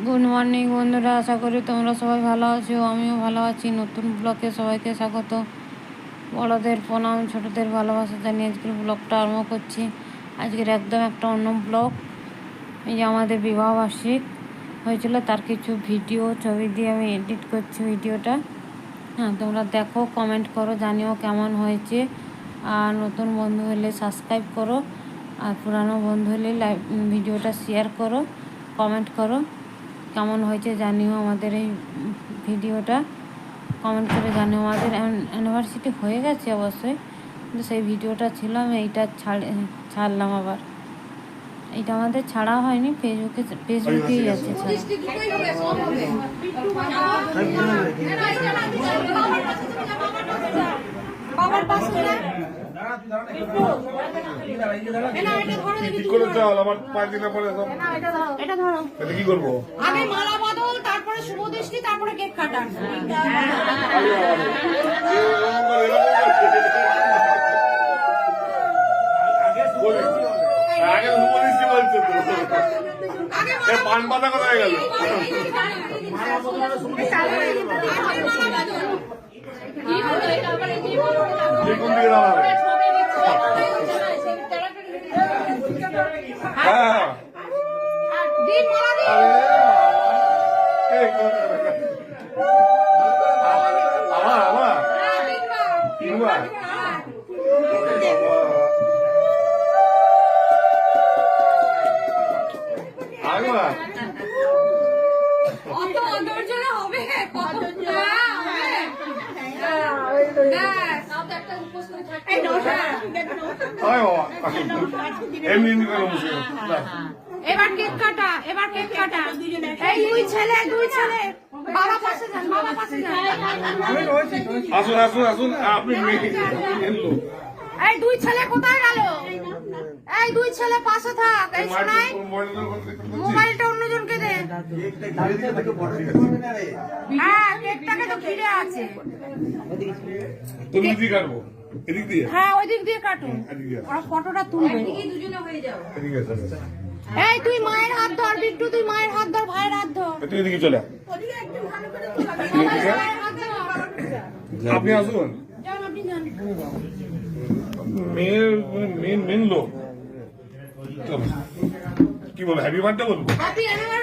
Good morning বন্ধুরা, আশা করি তোমরা সবাই ভালো আছো। আমিও ভালো আছি। নতুন ব্লগে সবাইকে স্বাগত। বড়দের প্রণাম, ছোটদের ভালোবাসা জানিয়ে আজকের ব্লগটা আরম্ভ করছি। আজকের একদম একটা অন্য ব্লগ এই যে আমাদের বিবাহ বার্ষিক হয়েছিল, তার কিছু ভিডিও ছবি দিয়ে আমি এডিট করছি ভিডিওটা হ্যাঁ তোমরা দেখো কমেন্ট করো, জানিও কেমন হয়েছে। আর নতুন বন্ধু হলে সাবস্ক্রাইব করো। আর পুরানো বন্ধু হলে লাইভ ভিডিওটা শেয়ার করো কমেন্ট করো। কেমন হয়েছে জানিও আমাদের এই ভিডিওটা। কমেন্ট করে জানিও আমাদের। অ্যানিভার্সিটি হয়ে গেছে অবশ্যই। কিন্তু সেই ভিডিওটা ছিল আমি এইটা ছাড় ছাড়লাম আবার। এইটা আমাদের ছাড়া হয়নি ফেসবুকে ফেসবুকেই আছে ছাড়া। বাবার পাশে না ঠিক করে চল আমার পাঁচ দিনের পরে এটা ধরো এটা কি করব আগে মালা বদল তারপরে শুভ দৃষ্টি তারপরে কেক কাটা আগে বলিস কি বলছো তো পান পাতা কোথায় গেল যে কোন দিকে দাঁড়াবে হ্যাঁ দিন মালা দিন এই, আমার আমার তিনবার আরেকবার অত অধৈর্য হবে কত হয় বাবা এবার কেক কাটা এবার কেক কাটা এই দুই ছেলে দুই ছেলে বাবা পাশে যান বাবা পাশে যান আসুন আসুন আসুন আপনি এই দুই ছেলে কোথায় গেল? এই দুই ছেলে পাশে থাক, এই শোনাই। মোবাইলটা হ্যাঁ কেকটাকে তো ঘিরে আছে তুমি এদিকে কাটবো। এদিক দিয়ে? হ্যাঁ ওই দিক দিয়ে কাটুন। ওরা ফটোটা তুলবে। এদিকে আছে। এই তুই মায়ের হাত ধর বিট্টু তুই মায়ের হাত ধর ভাইয়ের হাত ধর। তুই এদিকে চলে। আপনি আসুন। মেয়ের মেন মেন লোক। কি বলব হ্যাপি বার্থডে বলব? Happy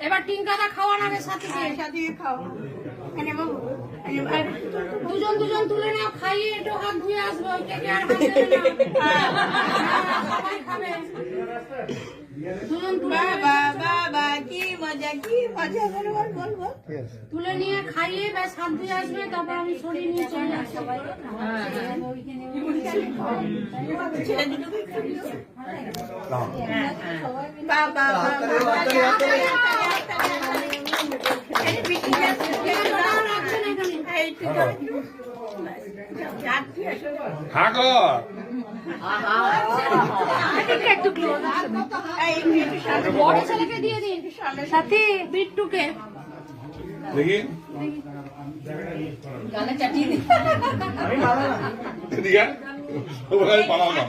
এবার টিঙ্কাটা খাওয়ান আগে সাথে দিয়ে। সাথী খাও দুজন দুজন তুলে নাও খাইয়ে একটু হাত ধুয়ে আসবে। হ্যাঁ, তুলে বাবা বাবা কি মজা কি মজা বল বল বল। বল তুলে নিয়ে খাইয়ে ব্যাস হাত ধুয়ে আসবে তারপর আমি সরিয়ে নিয়ে চলে আসব ছেলে দুটোকে হ্যাঁ একটু বড় ছেলেকে দিয়ে দিন সাথী বিট্টুকে দেখি এদিকে আয়। সবাই পালাও না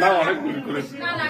না অনেক ভুল করেছি। না না